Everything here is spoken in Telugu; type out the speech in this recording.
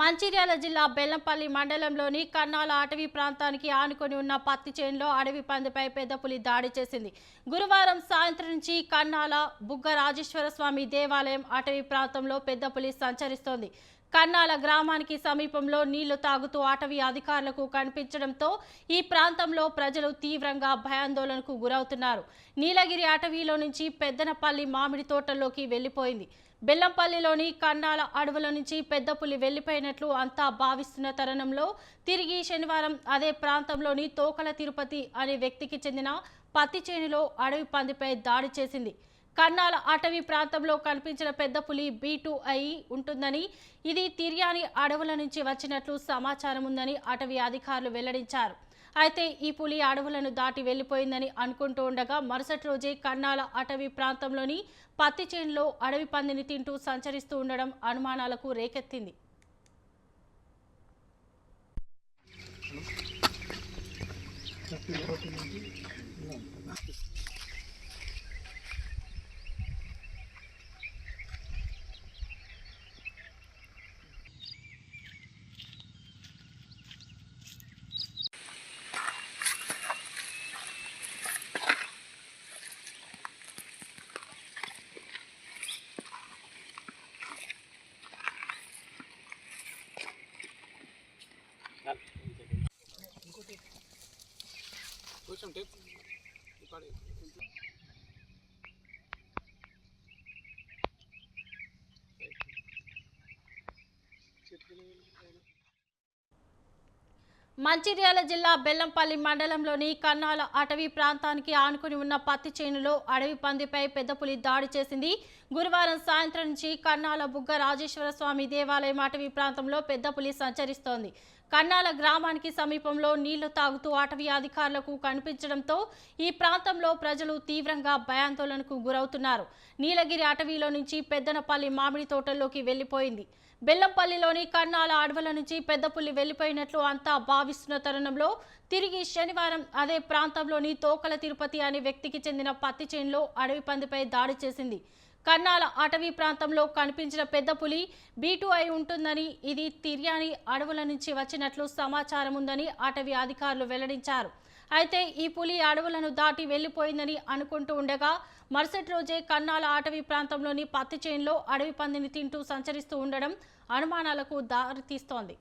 మంచిర్యాల జిల్లా బెల్లంపల్లి మండలంలోని కన్నాల అటవీ ప్రాంతానికి ఆనుకొని ఉన్న పత్తి చేనులో అడవి పందిపై పెద్ద పులి దాడి చేసింది. గురువారం సాయంత్రం నుంచి కన్నాల బుగ్గ రాజేశ్వర స్వామి దేవాలయం అటవీ ప్రాంతంలో పెద్ద పులి సంచరిస్తోంది. కన్నాల గ్రామానికి సమీపంలో నీళ్ళు తాగుతూ అటవీ అధికారులకు కనిపించడంతో ఈ ప్రాంతంలో ప్రజలు తీవ్రంగా భయాందోళనకు గురవుతున్నారు. నీలగిరి అటవీలో నుంచి పెద్దనపల్లి మామిడి తోటల్లోకి వెళ్ళిపోయింది బెల్లంపల్లిలోని కన్నాల అడవుల నుంచి పెద్ద పులి వెళ్ళిపోయినట్లు అంతా భావిస్తున్న తరుణంలో తిరిగి శనివారం అదే ప్రాంతంలోని తోకల తిరుపతి అనే వ్యక్తికి చెందిన పత్తి చేనులో అడవి పందిపై దాడి చేసింది. కన్నాల అటవీ ప్రాంతంలో కనిపించిన పెద్ద పులి బీటు అయి ఉంటుందని ఇది తిర్యాని అడవుల నుంచి వచ్చినట్లు సమాచారం ఉందని అటవీ అధికారులు వెల్లడించారు. అయితే ఈ పులి అడవులను దాటి వెళ్ళిపోయిందని అనుకుంటూ ఉండగా మరుసటి రోజే కన్నాల అటవీ ప్రాంతంలోని పత్తి చేనులో అడవి పందిని తింటూ సంచరిస్తూ ఉండడం అనుమానాలకు రేకెత్తింది. కొంచెం ఇక్కడ. మంచిర్యాల జిల్లా బెల్లంపల్లి మండలంలోని కన్నాల అటవీ ప్రాంతానికి ఆనుకుని ఉన్న పత్తి చేనులో అడవి పందిపై పెద్ద పులి దాడి చేసింది. గురువారం సాయంత్రం నుంచి కన్నాల బుగ్గ రాజేశ్వర స్వామి దేవాలయం అటవీ ప్రాంతంలో పెద్ద పులి సంచరిస్తోంది. కన్నాల గ్రామానికి సమీపంలో నీళ్ళు తాగుతూ అటవీ అధికారులకు కనిపించడంతో ఈ ప్రాంతంలో ప్రజలు తీవ్రంగా భయాందోళనకు గురవుతున్నారు. నీలగిరి అటవీలో నుంచి పెద్దనపల్లి మామిడి తోటల్లోకి వెళ్ళిపోయింది బెల్లంపల్లిలోని కన్నాల అడవుల నుంచి పెద్దపుల్లి వెళ్ళిపోయినట్లు అంతా భావిస్తున్న తరుణంలో తిరిగి శనివారం అదే ప్రాంతంలోని తోకల తిరుపతి అనే వ్యక్తికి చెందిన పత్తి చేనులో అడవి పందిపై దాడి చేసింది. కన్నాల అటవీ ప్రాంతంలో కనిపించిన పెద్ద పులి బీటు అయి ఉంటుందని ఇది తిర్యాని అడవుల నుంచి వచ్చినట్లు సమాచారం ఉందని అటవీ అధికారులు వెల్లడించారు. అయితే ఈ పులి అడవులను దాటి వెళ్ళిపోయిందని అనుకుంటూ ఉండగా మరుసటి రోజే కన్నాల అటవీ ప్రాంతంలోని పత్తి చేనులో అడవి పందిని తింటూ సంచరిస్తూ ఉండడం అనుమానాలకు దారితీస్తోంది.